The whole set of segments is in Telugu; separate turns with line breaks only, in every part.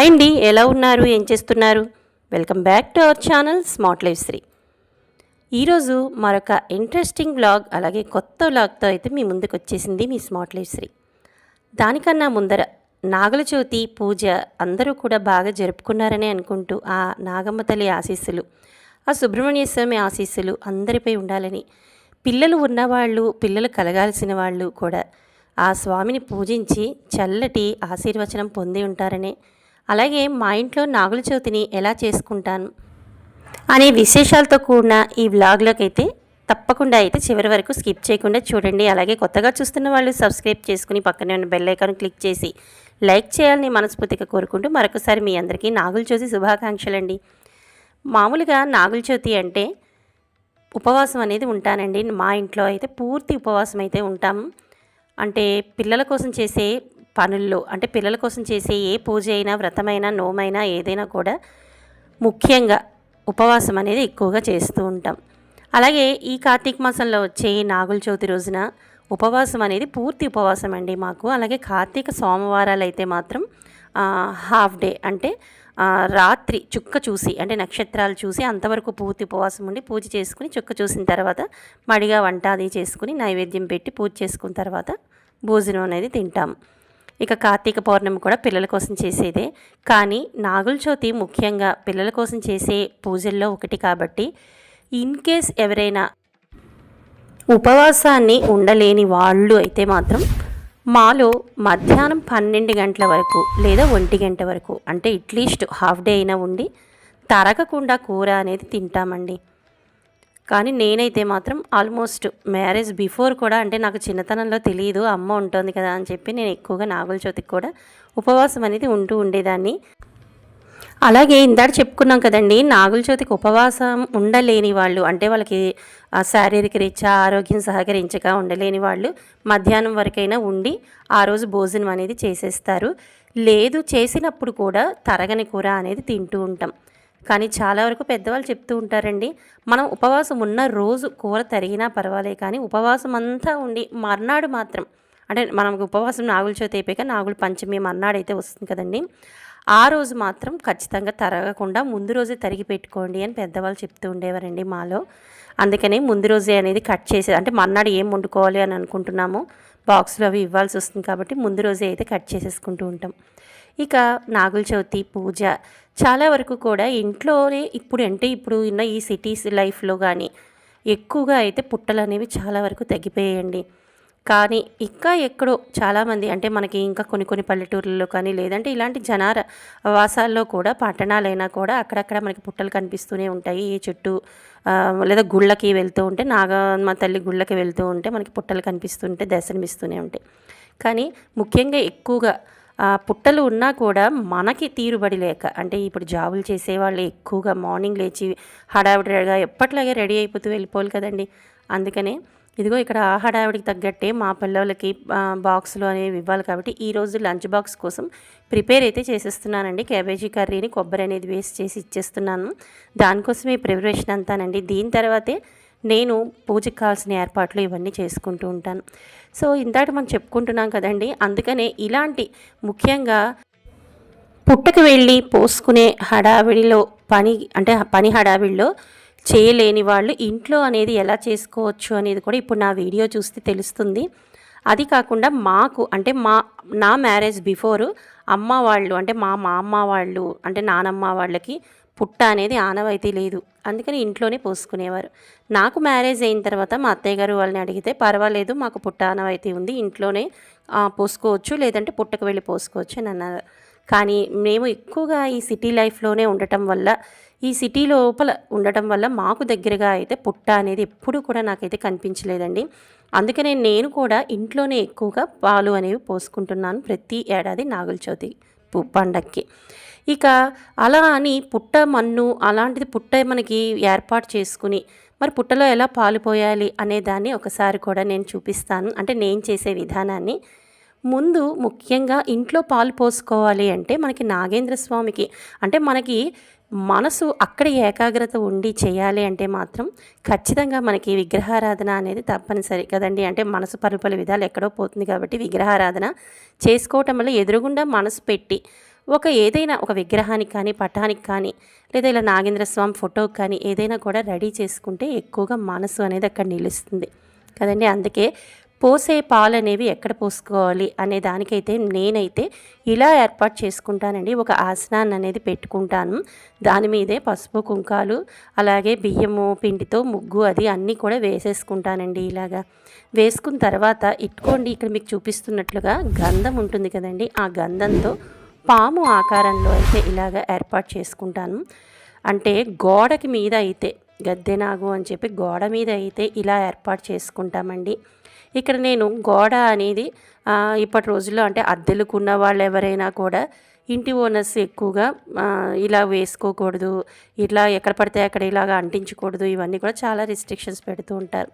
హాయ్ అండి ఎలా ఉన్నారు ఏం చేస్తున్నారు? Welcome back to our channel smart life Sri. ఈరోజు మరొక ఇంట్రెస్టింగ్ వ్లాగ్ అలాగే కొత్త వ్లాగ్తో అయితే మీ ముందుకు వచ్చేసింది మీ స్మార్ట్ లైఫ్ శ్రీ. దానికన్నా ముందర నాగల చవితి పూజ అందరూ కూడా బాగా జరుపుకున్నారని అనుకుంటూ ఆ నాగమ్మ తల్లి ఆశీస్సులు ఆ సుబ్రహ్మణ్య స్వామి ఆశీస్సులు అందరిపై ఉండాలని పిల్లలు ఉన్నవాళ్ళు పిల్లలు కలగాల్సిన వాళ్ళు కూడా ఆ స్వామిని పూజించి చల్లటి ఆశీర్వచనం పొంది ఉంటారని అలాగే మా ఇంట్లో నాగుల చవితిని ఎలా చేసుకుంటాను? అనే విశేషాలతో కూడిన ఈ వ్లాగ్లోకి అయితే తప్పకుండా అయితే చివరి వరకు స్కిప్ చేయకుండా చూడండి. అలాగే కొత్తగా చూస్తున్న వాళ్ళు సబ్స్క్రైబ్ చేసుకుని పక్కనే ఉన్న బెల్ ఐకాన్ క్లిక్ చేసి లైక్ చేయాలని మనస్ఫూర్తిగా కోరుకుంటూ మరొకసారి మీ అందరికీ నాగుల చవితి శుభాకాంక్షలండి. మామూలుగా నాగుల చవితి అంటే ఉపవాసం అనేది ఉంటానండి. మా ఇంట్లో అయితే పూర్తి ఉపవాసం అయితే ఉంటాం. అంటే పిల్లల కోసం చేసే పనుల్లో అంటే పిల్లల కోసం చేసే ఏ పూజ అయినా వ్రతమైనా నోమైనా ఏదైనా కూడా ముఖ్యంగా ఉపవాసం అనేది ఎక్కువగా చేస్తూ ఉంటాం. అలాగే ఈ కార్తీక మాసంలో వచ్చే నాగుల చవితి రోజున ఉపవాసం అనేది పూర్తి ఉపవాసం అండి మాకు. అలాగే కార్తీక సోమవారాలు అయితే మాత్రం హాఫ్ డే అంటే రాత్రి చుక్క చూసి అంటే నక్షత్రాలు చూసి అంతవరకు పూర్తి ఉపవాసం ఉండి పూజ చేసుకుని చుక్క చూసిన తర్వాత మడిగా వంట అది చేసుకుని నైవేద్యం పెట్టి పూజ చేసుకున్న తర్వాత భోజనం అనేది తింటాం. ఇక కార్తీక పౌర్ణమి కూడా పిల్లల కోసం చేసేదే. కానీ నాగుల చవితి ముఖ్యంగా పిల్లల కోసం చేసే పూజల్లో ఒకటి కాబట్టి ఇన్ కేస్ ఎవరైనా ఉపవాసాన్ని ఉండలేని వాళ్ళు అయితే మాత్రం మాలో మధ్యాహ్నం పన్నెండు గంటల వరకు లేదా ఒంటి గంట వరకు అంటే అట్లీస్ట్ హాఫ్ డే అయినా ఉండి తరగకుండా కూర అనేది తింటామండి. కానీ నేనైతే మాత్రం ఆల్మోస్ట్ మ్యారేజ్ బిఫోర్ కూడా అంటే నాకు చిన్నతనంలో తెలియదు అమ్మ ఉంటుంది కదా అని చెప్పి నేను ఎక్కువగా నాగుల చవితికి కూడా ఉపవాసం అనేది ఉంటూ ఉండేదాన్ని. అలాగే ఇందాక చెప్పుకున్నాం కదండి నాగుల చవితికి ఉపవాసం ఉండలేని వాళ్ళు అంటే వాళ్ళకి శారీరక రీత్యా ఆరోగ్యం సహకరించక ఉండలేని వాళ్ళు మధ్యాహ్నం వరకైనా ఉండి ఆ రోజు భోజనం అనేది చేసేస్తారు. లేదు చేసినప్పుడు కూడా తరగని కూర అనేది తింటూ ఉంటాం. కానీ చాలా వరకు పెద్దవాళ్ళు చెప్తూ ఉంటారండి మనం ఉపవాసం ఉన్న రోజు కూర తరిగినా పర్వాలే కానీ ఉపవాసం అంతా ఉండి మర్నాడు మాత్రం అంటే మనకు ఉపవాసం నాగుల చవితి అయిపోయాక నాగుల పంచమి మర్నాడు అయితే వస్తుంది కదండి ఆ రోజు మాత్రం ఖచ్చితంగా తరగకుండా ముందు రోజే తరిగి పెట్టుకోండి అని పెద్దవాళ్ళు చెప్తూ ఉండేవారండి మాలో. అందుకనే ముందు రోజే అనేది కట్ చేసే అంటే మర్నాడు ఏం వండుకోవాలి అని అనుకుంటున్నాము బాక్స్లో అవి ఇవ్వాల్సి వస్తుంది కాబట్టి ముందు రోజే అయితే కట్ చేసేసుకుంటూ ఉంటాం. ఇక నాగుల చవితి పూజ చాలా వరకు కూడా ఇంట్లోనే ఇప్పుడు అంటే ఇప్పుడు ఉన్న ఈ సిటీస్ లైఫ్లో కానీ ఎక్కువగా అయితే పుట్టలు అనేవి చాలా వరకు తగ్గిపోయాయండి. కానీ ఇంకా ఎక్కడో చాలామంది అంటే మనకి ఇంకా కొన్ని కొన్ని పల్లెటూర్లలో కానీ లేదంటే ఇలాంటి జనార వాసాల్లో కూడా పట్టణాలైనా కూడా అక్కడక్కడ మనకి పుట్టలు కనిపిస్తూనే ఉంటాయి. ఈ చుట్టూ లేదా గుళ్ళకి వెళ్తూ ఉంటే నాగమ్మ తల్లి గుళ్ళకి వెళ్తూ ఉంటే మనకి పుట్టలు కనిపిస్తుంటే దర్శనమిస్తూనే ఉంటాయి. కానీ ముఖ్యంగా ఎక్కువగా పుట్టలు ఉన్నా కూడా మనకి తీరుబడి లేక అంటే ఇప్పుడు జాబులు చేసేవాళ్ళు ఎక్కువగా మార్నింగ్ లేచి హడావిడిగా ఎప్పట్లాగే రెడీ అయిపోతూ వెళ్ళిపోవాలి కదండి. అందుకనే ఇదిగో ఇక్కడ ఆ హడావిడికి తగ్గట్టే మా పిల్లలకి బాక్సులు అనేవి ఇవ్వాలి కాబట్టి ఈ రోజు లంచ్ బాక్స్ కోసం ప్రిపేర్ అయితే చేసేస్తున్నానండి. క్యాబేజీ కర్రీని కొబ్బరి అనేది వేస్ట్ చేసి ఇచ్చేస్తున్నాను. దానికోసమే ఈ ప్రిపరేషన్ అంతానండి. దీని తర్వాతే నేను పూజకి కావాల్సిన ఏర్పాట్లు ఇవన్నీ చేసుకుంటూ ఉంటాను. సో ఇందాక మనం చెప్పుకుంటున్నాం కదండి అందుకనే ఇలాంటి ముఖ్యంగా పుట్టకు వెళ్ళి పోసుకునే హడావిడిలో పని అంటే పని హడావిడిలో చేయలేని వాళ్ళు ఇంట్లో అనేది ఎలా చేసుకోవచ్చు అనేది కూడా ఇప్పుడు నా వీడియో చూస్తే తెలుస్తుంది. అది కాకుండా మాకు అంటే మా నా మ్యారేజ్ బిఫోరు అమ్మ వాళ్ళు అంటే మా మా అమ్మ వాళ్ళు అంటే నానమ్మ వాళ్ళకి పుట్ట అనేది ఆనవాయితీ లేదు. అందుకని ఇంట్లోనే పోసుకునేవారు. నాకు మ్యారేజ్ అయిన తర్వాత మా అత్తయ్య గారు వాళ్ళని అడిగితే పర్వాలేదు మాకు పుట్ట ఆనవాయితీ ఉంది ఇంట్లోనే పోసుకోవచ్చు లేదంటే పుట్టకు వెళ్ళి పోసుకోవచ్చు అని అన్నారు. కానీ మేము ఎక్కువగా ఈ సిటీ లైఫ్లోనే ఉండటం వల్ల ఈ సిటీ లోపల ఉండటం వల్ల మాకు దగ్గరగా అయితే పుట్ట అనేది ఎప్పుడూ కూడా నాకైతే కనిపించలేదండి. అందుకనే నేను కూడా ఇంట్లోనే ఎక్కువగా పాలు అనేవి పోసుకుంటున్నాను ప్రతి ఏడాది నాగుల చవితి పండక్కి. ఇక అలా అని పుట్ట మన్ను అలాంటిది పుట్ట మనకి ఏర్పాటు చేసుకుని మరి పుట్టలో ఎలా పాలు పోయాలి అనే దాన్ని ఒకసారి కూడా నేను చూపిస్తాను. అంటే నేను చేసే విధానాన్ని. ముందు ముఖ్యంగా ఇంట్లో పాలు పోసుకోవాలి అంటే మనకి నాగేంద్ర స్వామికి అంటే మనకి మనసు అక్కడ ఏకాగ్రత ఉండి చేయాలి అంటే మాత్రం ఖచ్చితంగా మనకి విగ్రహారాధన అనేది తప్పనిసరి కదండి. అంటే మనసు పలు పలు విధాలు ఎక్కడో పోతుంది కాబట్టి విగ్రహారాధన చేసుకోవటం వల్ల ఎదురుగుండా మనసు పెట్టి ఒక ఏదైనా ఒక విగ్రహానికి కానీ పటానికి కానీ లేదా ఇలా నాగేంద్ర స్వామి ఫోటోకి కానీ ఏదైనా కూడా రెడీ చేసుకుంటే ఎక్కువగా మనసు అనేది అక్కడ నిలుస్తుంది. కదండి? అందుకే పోసే పాలు అనేవి ఎక్కడ పోసుకోవాలి అనే దానికైతే నేనైతే ఇలా ఏర్పాటు చేసుకుంటానండి. ఒక ఆసనాన్ని అనేది పెట్టుకుంటాను. దాని మీదే పసుపు కుంకాలు అలాగే బియ్యము పిండితో ముగ్గు అది అన్నీ కూడా వేసేసుకుంటానండి ఇలాగా. వేసుకున్న తర్వాత ఇట్టుకోండి ఇక్కడ మీకు చూపిస్తున్నట్లుగా గంధం ఉంటుంది కదండి? ఆ గంధంతో పాము ఆకారంలో అయితే ఇలాగ ఏర్పాటు చేసుకుంటాను. అంటే గోడకి మీద అయితే గద్దెనాగు అని చెప్పి గోడ మీద అయితే ఇలా ఏర్పాటు చేసుకుంటామండి. ఇక్కడ నేను గోడ అనేది ఇప్పటి రోజుల్లో అంటే అద్దెలకు ఉన్న వాళ్ళు ఎవరైనా కూడా ఇంటి ఓనర్స్ ఎక్కువగా ఇలా వేసుకోకూడదు ఇట్లా ఎక్కడ పడితే అక్కడ ఇలాగా అంటించకూడదు ఇవన్నీ కూడా చాలా రిస్ట్రిక్షన్స్ పెడుతూ ఉంటారు.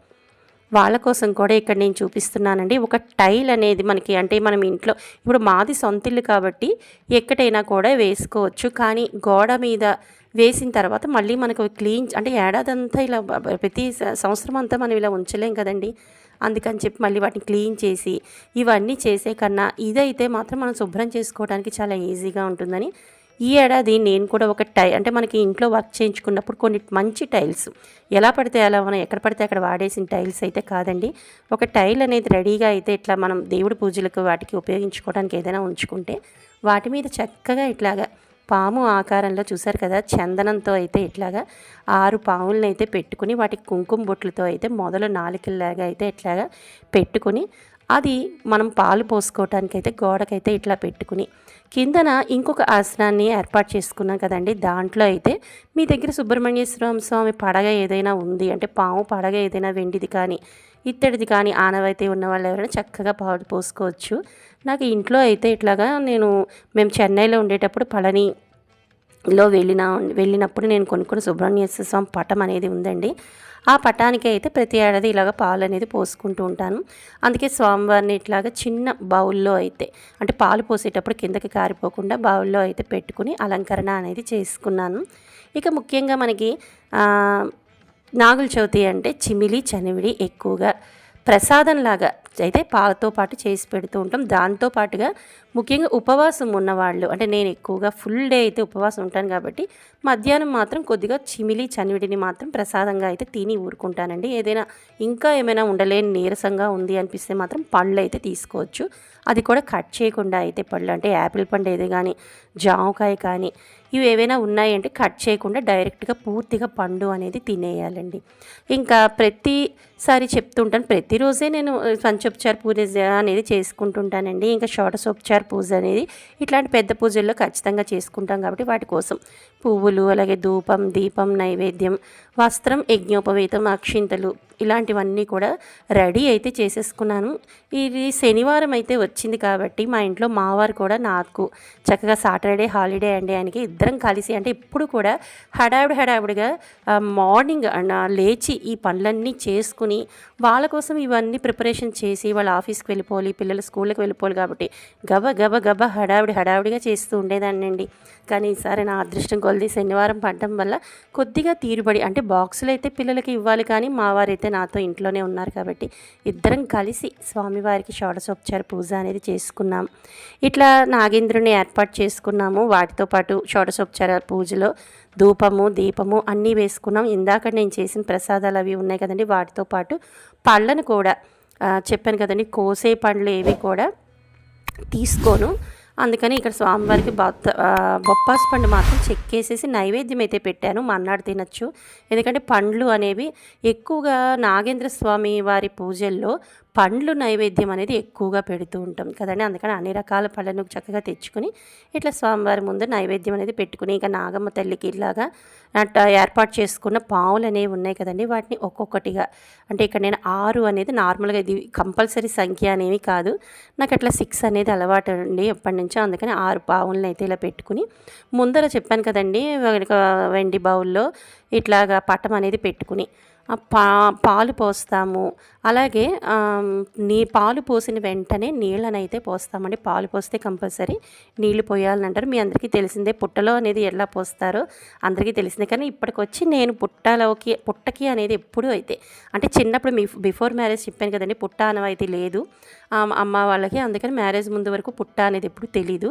వాళ్ళ కోసం కూడా ఇక్కడ నేను చూపిస్తున్నానండి. ఒక టైల్ అనేది మనకి అంటే మనం ఇంట్లో ఇప్పుడు మాది సొంత ఇల్లు కాబట్టి ఎక్కడైనా కూడా వేసుకోవచ్చు. కానీ గోడ మీద వేసిన తర్వాత మళ్ళీ మనకు క్లీన్ అంటే ఏడాది అంతా ఇలా ప్రతి సంవత్సరం అంతా మనం ఇలా ఉంచలేం కదండి. అందుకని చెప్పి మళ్ళీ వాటిని క్లీన్ చేసి ఇవన్నీ చేసే కన్నా ఇదైతే మాత్రం మనం శుభ్రం చేసుకోవడానికి చాలా ఈజీగా ఉంటుందని ఈ ఏడాది నేను కూడా ఒక టై అంటే మనకి ఇంట్లో వర్క్ చేయించుకున్నప్పుడు కొన్ని మంచి టైల్స్. ఎలా పడితే అలా మనం ఎక్కడ పడితే అక్కడ వాడేసిన టైల్స్ అయితే కాదండి. ఒక టైల్ అనేది రెడీగా అయితే ఇట్లా మనం దేవుడి పూజలకు వాటికి ఉపయోగించుకోవడానికి ఏదైనా ఉంచుకుంటే వాటి మీద చక్కగా ఇట్లాగా పాము ఆకారంలో చూసారు కదా చందనంతో అయితే ఇట్లాగా ఆరు పాములను అయితే పెట్టుకుని వాటికి కుంకుమ బొట్లతో అయితే మొదలు నాలుకల్లాగా అయితే ఇట్లాగా పెట్టుకుని అది మనం పాలు పోసుకోవటానికైతే గోడకైతే ఇట్లా పెట్టుకుని కిందన ఇంకొక ఆసనాన్ని ఏర్పాటు చేసుకున్నాం కదండి. దాంట్లో అయితే మీ దగ్గర సుబ్రహ్మణ్యేశ్వర స్వామి పడగ ఏదైనా ఉంది అంటే పాము పడగ ఏదైనా వెండిది కానీ ఇత్తడిది కానీ ఆనవైతే ఉన్న వాళ్ళు ఎవరైనా చక్కగా పాలు పోసుకోవచ్చు. నాకు ఇంట్లో అయితే ఇట్లాగా నేను మేము చెన్నైలో ఉండేటప్పుడు పళని లో వెళ్ళిన వెళ్ళినప్పుడు నేను కొనుక్కున్న సుబ్రహ్మణ్యేశ్వర స్వామి పటం అనేది ఉందండి. ఆ పటానికి అయితే ప్రతి ఏడాది ఇలాగ పాలు అనేది పోసుకుంటూ ఉంటాను. అందుకే స్వామివారిని ఇట్లాగ చిన్న బౌల్లో అయితే అంటే పాలు పోసేటప్పుడు కిందకి కారిపోకుండా బౌల్లో అయితే పెట్టుకుని అలంకరణ అనేది చేసుకున్నాను. ఇక ముఖ్యంగా మనకి నాగుల చవితి అంటే చిమిలి చనివిడి ఎక్కువగా ప్రసాదంలాగా అయితే పాలతో పాటు చేసి పెడుతూ ఉంటాం. దాంతో పాటుగా ముఖ్యంగా ఉపవాసం ఉన్నవాళ్ళు అంటే నేను ఎక్కువగా ఫుల్ డే అయితే ఉపవాసం ఉంటాను కాబట్టి మధ్యాహ్నం మాత్రం కొద్దిగా చిమిలి చనివిడిని మాత్రం ప్రసాదంగా అయితే తిని ఊరుకుంటానండి. ఏదైనా ఇంకా ఏమైనా ఉండలేని నీరసంగా ఉంది అనిపిస్తే మాత్రం పళ్ళు అయితే తీసుకోవచ్చు. అది కూడా కట్ చేయకుండా అయితే పళ్ళు అంటే యాపిల్ పండు ఏది కానీ జామకాయ కానీ ఇవి ఏవైనా ఉన్నాయంటే కట్ చేయకుండా డైరెక్ట్గా పూర్తిగా పండు అనేది తినేయాలండి. ఇంకా ప్రతిసారి చెప్తుంటాను ప్రతిరోజే నేను పంచోపచార పూజ అనేది చేసుకుంటుంటానండి. ఇంకా షోడశోపచార పూజ అనేది ఇట్లాంటి పెద్ద పూజల్లో ఖచ్చితంగా చేసుకుంటాం కాబట్టి వాటి కోసం పువ్వులు అలాగే ధూపం దీపం నైవేద్యం వస్త్రం యజ్ఞోపవేతం అక్షింతలు ఇలాంటివన్నీ కూడా రెడీ అయితే చేసేసుకున్నాను. ఇది శనివారం అయితే వచ్చింది కాబట్టి మా ఇంట్లో మావారు కూడా నాకు చక్కగా సాటర్డే హాలిడే అండి ఆయనకి ఇద్దరం కలిసి అంటే ఇప్పుడు కూడా హడావిడి హడావిడిగా మార్నింగ్ లేచి ఈ పనులన్నీ చేసుకుని వాళ్ళ కోసం ఇవన్నీ ప్రిపరేషన్ చేసి వాళ్ళ ఆఫీస్కి వెళ్ళిపోవాలి పిల్లలు స్కూల్కి వెళ్ళిపోవాలి కాబట్టి గబ గబ గబ హడావిడి హడావిడిగా చేస్తూ ఉండేదాన్నండి. కానీ ఈసారి నా అదృష్టం కొలిది శనివారం పడడం వల్ల కొద్దిగా తీరుబడి అంటే బాక్సులు అయితే పిల్లలకి ఇవ్వాలి కానీ మా వారైతే నాతో ఇంట్లోనే ఉన్నారు కాబట్టి ఇద్దరం కలిసి స్వామివారికి షోడశోపచార పూజ అనేది చేసుకున్నాం. ఇట్లా నాగేంద్రుని ఏర్పాటు చేసుకున్నాము. వాటితో పాటు షోడశోపచార పూజలో ధూపము దీపము అన్నీ వేసుకున్నాం. ఇందాక నేను చేసిన ప్రసాదాలు అవి ఉన్నాయి కదండి వాటితో పాటు పళ్ళను కూడా చెప్పాను కదండి కోసే పండ్లు ఏవి కూడా తీసుకోను. అందుకని ఇక్కడ స్వామివారికి బొత్త ఆ, పండు మాత్రం చెక్కేసేసి నైవేద్యం అయితే పెట్టాను. మన్నాడు తినచ్చు. ఎందుకంటే పండ్లు అనేవి ఎక్కువగా నాగేంద్ర స్వామి వారి పూజల్లో పండ్లు నైవేద్యం అనేది ఎక్కువగా పెడుతూ ఉంటాం కదండి. అందుకని అన్ని రకాల పళ్ళను చక్కగా తెచ్చుకుని ఇట్లా స్వామివారి ముందు నైవేద్యం అనేది పెట్టుకుని ఇంకా నాగమ్మ తల్లికి ఇలాగా అట్ట ఏర్పాటు చేసుకున్న పావులు అనేవి ఉన్నాయి కదండి. వాటిని ఒక్కొక్కటిగా అంటే ఇక్కడ నేను ఆరు అనేది నార్మల్గా ఇది కంపల్సరీ సంఖ్య అనేవి కాదు. నాకు అట్లా సిక్స్ అనేది అలవాటు అండి ఎప్పటి నుంచో. అందుకని ఆరు పావులను అయితే ఇలా పెట్టుకుని ముందర చెప్పాను కదండి వెండి బౌల్లో ఇట్లాగా పటం అనేది పెట్టుకుని పా పాలు పోస్తాము. అలాగే నీ పాలు పోసిన వెంటనే నీళ్ళని అయితే పోస్తామండి. పాలు పోస్తే కంపల్సరీ నీళ్ళు పోయాలని అంటారు మీ అందరికీ తెలిసిందే పుట్టలో అనేది ఎలా పోస్తారో. అందరికీ తెలిసిందే. కానీ ఇప్పటికొచ్చి నేను పుట్టలోకి పుట్టకి అనేది ఎప్పుడూ అయితే అంటే చిన్నప్పుడు మీ బిఫోర్ మ్యారేజ్ చెప్పాను కదండి పుట్ట అనవైతే లేదు. అమ్మ వాళ్ళకి అందుకని మ్యారేజ్ ముందు వరకు పుట్ట అనేది ఎప్పుడు తెలీదు.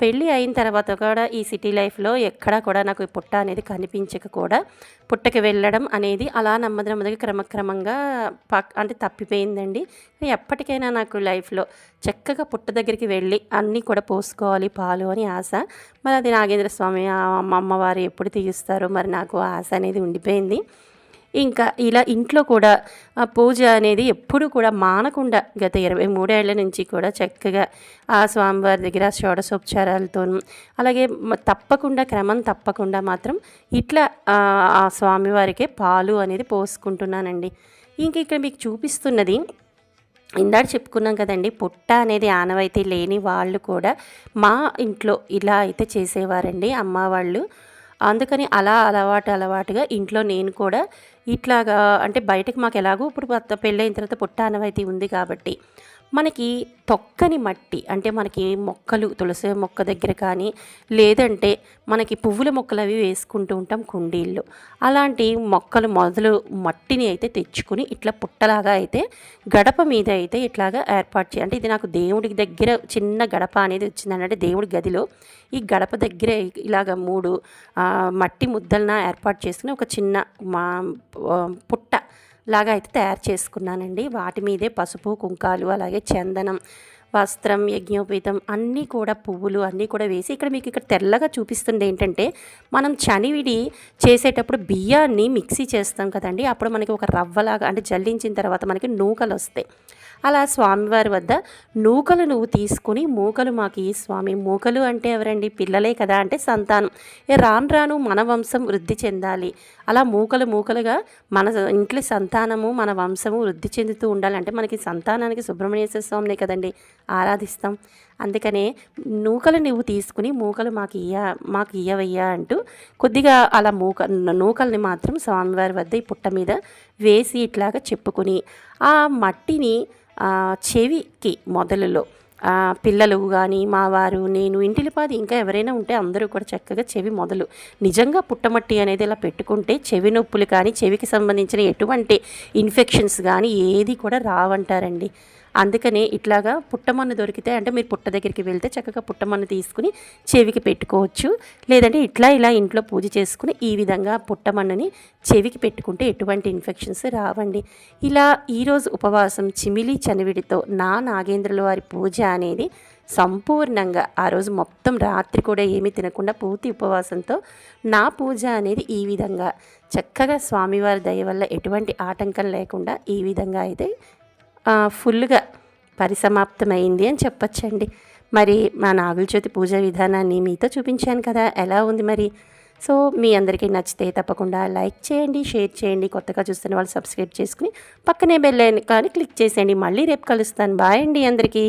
పెళ్ళి అయిన తర్వాత కూడా ఈ సిటీ లైఫ్లో ఎక్కడా కూడా నాకు ఈ పుట్ట అనేది కనిపించక కూడా పుట్టకి వెళ్ళడం అనేది అలా నెమ్మది క్రమక్రమంగా పక్ అంటే తప్పిపోయిందండి. ఎప్పటికైనా నాకు లైఫ్లో చక్కగా పుట్ట దగ్గరికి వెళ్ళి అన్నీ కూడా పోసుకోవాలి పాలు అని ఆశ. మరి అది నాగేంద్ర స్వామి అమ్మవారు ఎప్పుడు తీయిస్తారో మరి నాకు ఆ ఆశ అనేది ఉండిపోయింది. ఇంకా ఇలా ఇంట్లో కూడా ఆ పూజ అనేది ఎప్పుడు కూడా మానకుండా గత ఇరవై మూడేళ్ళ నుంచి కూడా చక్కగా ఆ స్వామివారి దగ్గర షోడశోపచారాలతో అలాగే తప్పకుండా క్రమం తప్పకుండా మాత్రం ఇట్లా ఆ ఆ స్వామివారికే పాలు అనేది పోసుకుంటున్నానండి. ఇంక ఇక్కడ మీకు చూపిస్తున్నది ఇందాక చెప్పుకున్నాం కదండి పుట్ట అనేది ఆనవాయితీ లేని వాళ్ళు కూడా మా ఇంట్లో ఇలా అయితే చేసేవారండి అమ్మ వాళ్ళు. అందుకని అలా అలవాటు అలవాటుగా ఇంట్లో నేను కూడా ఇట్లాగా అంటే బయటకు మాకు ఎలాగో ఇప్పుడు పెళ్ళైన తర్వాత పుట్ట ఉంది కాబట్టి. మనకి తొక్కని మట్టి అంటే మనకి మొక్కలు తులసి మొక్క దగ్గర కానీ లేదంటే మనకి పువ్వుల మొక్కలు అవి వేసుకుంటూ ఉంటాం కుండీల్లో. అలాంటి మొక్కలు మొదలు మట్టిని అయితే తెచ్చుకుని ఇట్లా పుట్టలాగా అయితే గడప మీద అయితే ఇట్లాగా ఏర్పాటు చేయాలి అంటే ఇది నాకు దేవుడికి దగ్గర చిన్న గడప అనేది వచ్చిందండి అంటే దేవుడి గదిలో ఈ గడప దగ్గర ఇలాగ మూడు మట్టి ముద్దలన ఏర్పాటు చేసుకుని ఒక చిన్న మా పుట్ట లాగా అయితే తయారు చేసుకున్నానండి. వాటి మీదే పసుపు కుంకాలు అలాగే చందనం వస్త్రం యజ్ఞోపేతం అన్నీ కూడా పువ్వులు అన్నీ కూడా వేసి ఇక్కడ మీకు ఇక్కడ తెల్లగా చూపిస్తుంది ఏంటంటే మనం చనివిడి చేసేటప్పుడు బియ్యాన్ని మిక్సీ చేస్తాం కదండి. అప్పుడు మనకి ఒక రవ్వలాగా అంటే జల్లించిన తర్వాత మనకి నూకలు వస్తాయి. అలా స్వామివారి వద్ద నూకలు నువ్వు తీసుకుని మూకలు మాకు ఈ స్వామి. మూకలు అంటే ఎవరండి? పిల్లలే కదా అంటే సంతానం. రాను రాను మన వంశం వృద్ధి చెందాలి. అలా మూకలు మూకలుగా మన ఇంట్లో సంతానము మన వంశము వృద్ధి చెందుతూ ఉండాలంటే మనకి సంతానానికి సుబ్రహ్మణ్యేశ్వర స్వామినే కదండి ఆరాధిస్తాం. అందుకనే నూకలు నువ్వు తీసుకుని మూకలు మాకు ఇయ్య మాకు ఇయ్యవయ్యా అంటూ కొద్దిగా అలా మూక నూకల్ని మాత్రం స్వామివారి వద్ద ఈ పుట్ట మీద వేసి ఇట్లాగా చెప్పుకుని ఆ మట్టిని చెవికి మొదలులో పిల్లలు కానీ మా వారు నేను ఇంటిలిపాది ఇంకా ఎవరైనా ఉంటే అందరూ కూడా చక్కగా చెవి మొదలు. నిజంగా పుట్టమట్టి అనేది ఇలా పెట్టుకుంటే చెవి నొప్పులు కానీ చెవికి సంబంధించిన ఎటువంటి ఇన్ఫెక్షన్స్ కానీ ఏది కూడా రావంటారండి. అందుకనే ఇట్లాగా పుట్టమన్ను దొరికితే అంటే మీరు పుట్ట దగ్గరికి వెళ్తే చక్కగా పుట్టమన్ను తీసుకుని చెవికి పెట్టుకోవచ్చు. లేదంటే ఇట్లా ఇలా ఇంట్లో పూజ చేసుకుని ఈ విధంగా పుట్టమన్నుని చెవికి పెట్టుకుంటే ఎటువంటి ఇన్ఫెక్షన్స్ రావండి. ఇలా ఈరోజు ఉపవాసం చిమిలి చనివిడితో నా నాగేంద్రుల వారి పూజ అనేది సంపూర్ణంగా ఆ రోజు మొత్తం రాత్రి కూడా ఏమీ తినకుండా పూర్తి ఉపవాసంతో నా పూజ అనేది ఈ విధంగా చక్కగా స్వామివారి దయ వల్ల ఎటువంటి ఆటంకం లేకుండా ఈ విధంగా అయితే ఫుల్గా పరిసమాప్తమైంది అని చెప్పచ్చండి. మరి మా నాగులజ్యోతి పూజ పూజా విధానాన్ని మీతో చూపించాను కదా ఎలా ఉంది మరి? సో మీ అందరికీ నచ్చితే తప్పకుండా లైక్ చేయండి షేర్ చేయండి కొత్తగా చూస్తున్న వాళ్ళు సబ్స్క్రైబ్ చేసుకుని పక్కనే బెల్ కానీ క్లిక్ చేసేయండి. మళ్ళీ రేపు కలుస్తాను. బాయ్ అండి అందరికీ.